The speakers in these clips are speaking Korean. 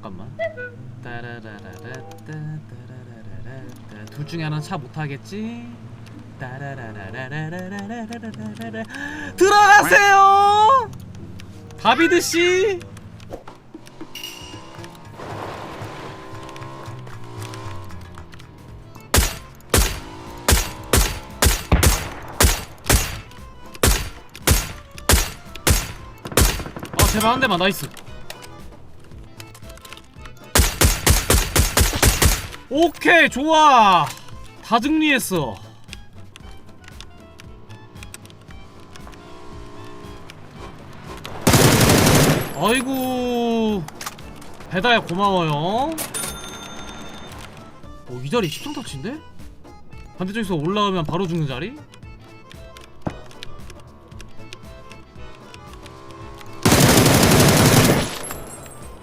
잠깐만 둘 중에 하나는 차 못하겠지. 들어가세요 다비드 씨아 제발 한 대만 나이스 오케이 좋아. 다 정리했어. 아이고 배다야 고마워요. 어, 이 자리 10점 터치인데? 반대쪽에서 올라오면 바로 죽는 자리?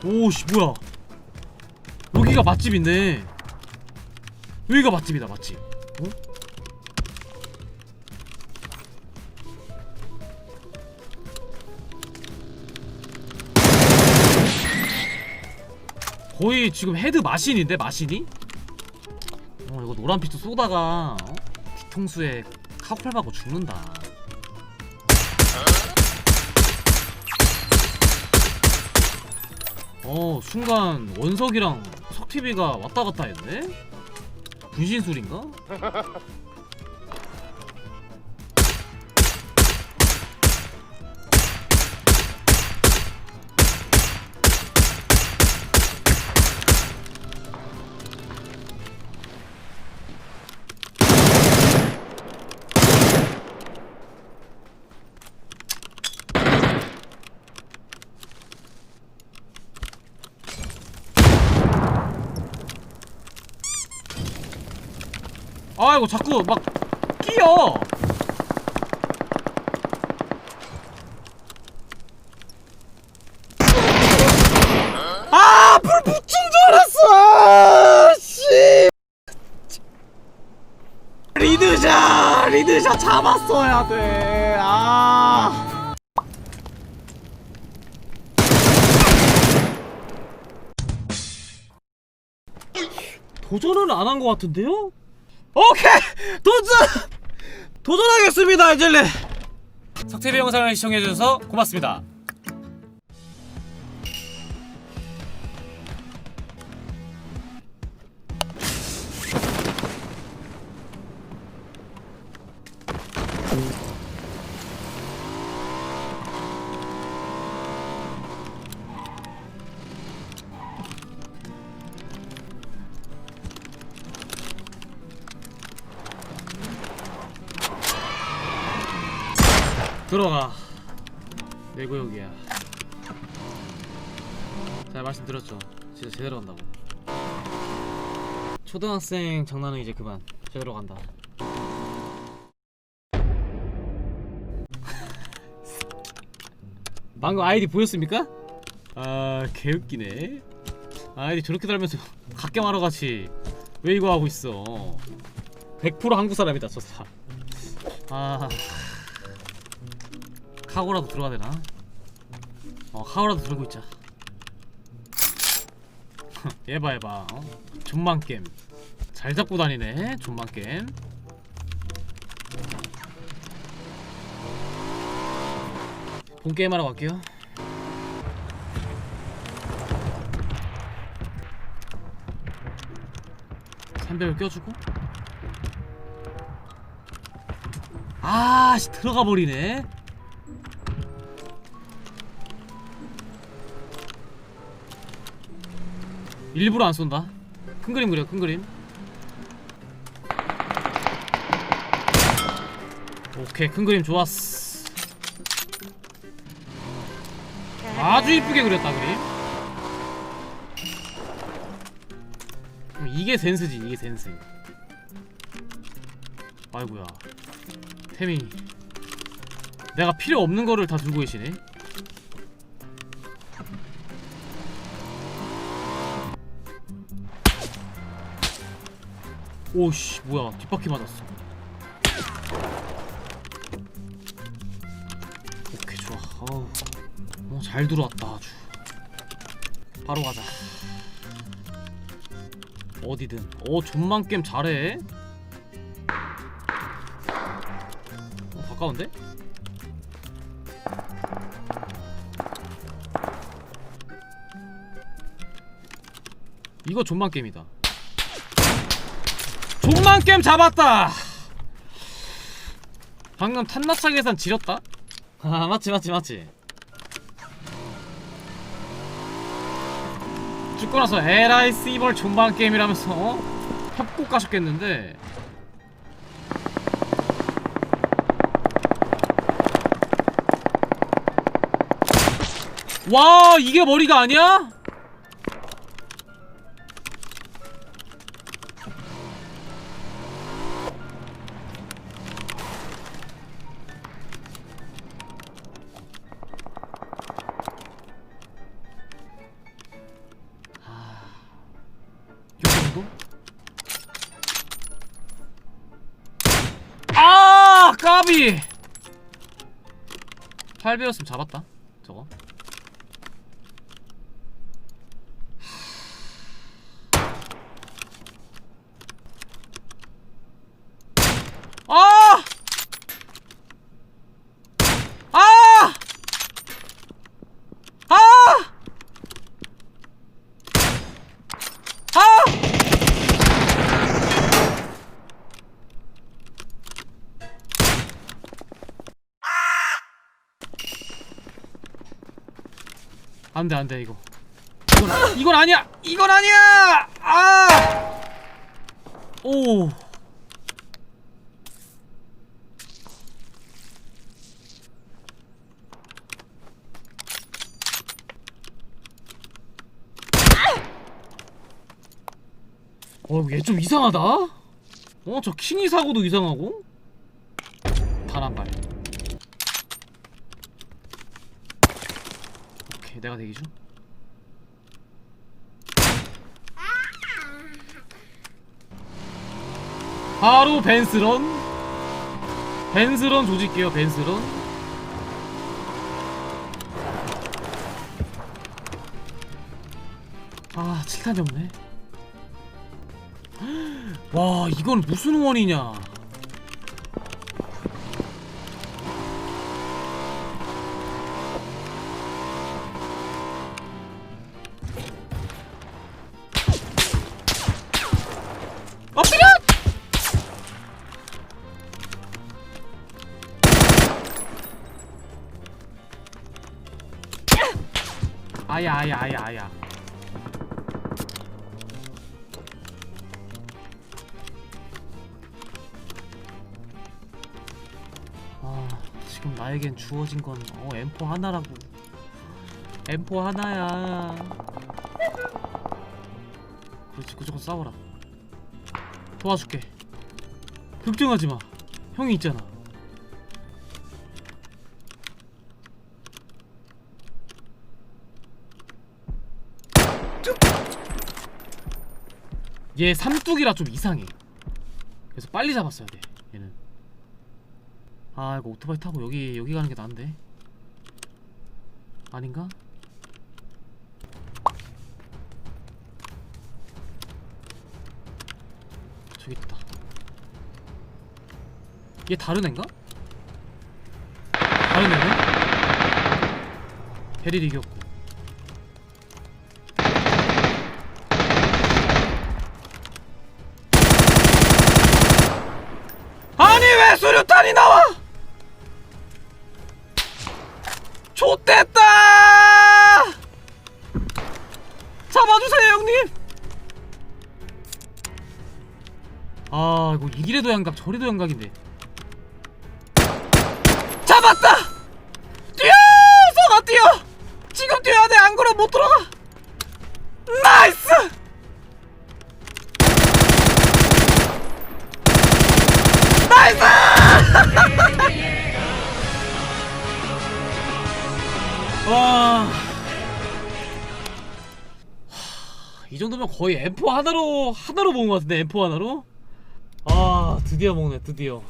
오씨 뭐야. 여기가 맛집인데 여기가 맛집이다 맛집 어? 거의 지금 헤드 마신인데 마신이? 어 이거 노란 피트 쏘다가 어? 뒤통수에 카우팔 받고 죽는다 어 순간 원석이랑 석TV가 왔다 갔다 했네? 분신 술인가? 아이고 자꾸 막 끼어 아! 불 붙인 줄 알았어! 씨! 리드샷! 리드샷 잡았어야 돼! 아! 도전은 안 한 것 같은데요? 오케이! 도전! 도전하겠습니다, 이젤리! 석TV 영상을 시청해주셔서 고맙습니다. 들어가. 내 구역이야. 잘 말씀드렸죠. 진짜 제대로 간다고. 초등학생 장난은 이제 그만. 제대로 간다. 방금 아이디 보였습니까? 아 개웃기네. 아이디 저렇게 달면서 각경하러 같이 왜 이거 하고 있어? 100% 한국 사람이다 저 사람. 아. 카고라도 들어가야 되나? 어 카고라도 들고 있자. 얘봐 얘봐 어? 게임. 잘 잡고 다니네 존만 게임. 본 게임 하러 갈게요. 삼백을 껴주고. 아씨 들어가 버리네 일부러 안 쏜다. 큰 그림 그려, 큰 그림. 오케이, 큰 그림 좋았어. 아주 이쁘게 그렸다 그림. 음, 이게 센스지, 이게 센스. 아이고야, 태민이. 내가 필요 없는 거를 다 들고 계시네. 오씨 뭐야. 뒷바퀴 맞았어. 오케이 좋아. 어우. 어, 잘 들어왔다 아주. 바로 가자. 어디든. 오 존만 게임 잘해. 어, 가까운데? 이거 존만 게임이다 존만 게임 잡았다 방금 탄나차 계산 지렸다? 아 맞지 맞지 맞지 죽고 나서 에라이 씨벌 존방 게임이라면서 어? 협곡 가셨겠는데 와 이게 머리가 아니야? 정도? 아 까비 8배였으면 잡았다 저거 아! 아! 아! 아! 안돼 안돼 이거. 이건, 아- 이건 아니야! 이건 아니야! 아오. 어얘 좀 이상하다? 어저 킹이 사고도 이상하고? 단 한 발 오케이 내가 대기 중 바로 벤스런. 벤스런 조질게요 벤스런. 아 7탄이 없네. 와 이건 무슨 원이냐 아야 아야 아야 아야. 아 지금 나에겐 주어진 건 어, M4 하나라고. M4 하나야. 그렇지 무조건 싸워라. 도와줄게. 걱정하지 마. 형이 있잖아 얘 삼뚝이라 좀 이상해 그래서 빨리 잡았어야 돼 얘는 아 이거 오토바이 타고 여기 여기 가는 게 나은데 아닌가? 저기 있다 얘 다른 앤가? 다른 애네? 베릴 이겼고 수류탄이 나와! 좆됐다! 잡아주세요 형님! 아 이거 이래도 양각 저래도 양각인데 이 정도면 거의 M4 하나로 하나로 먹은 것 같은데 M4 하나로? 아 드디어 먹네 드디어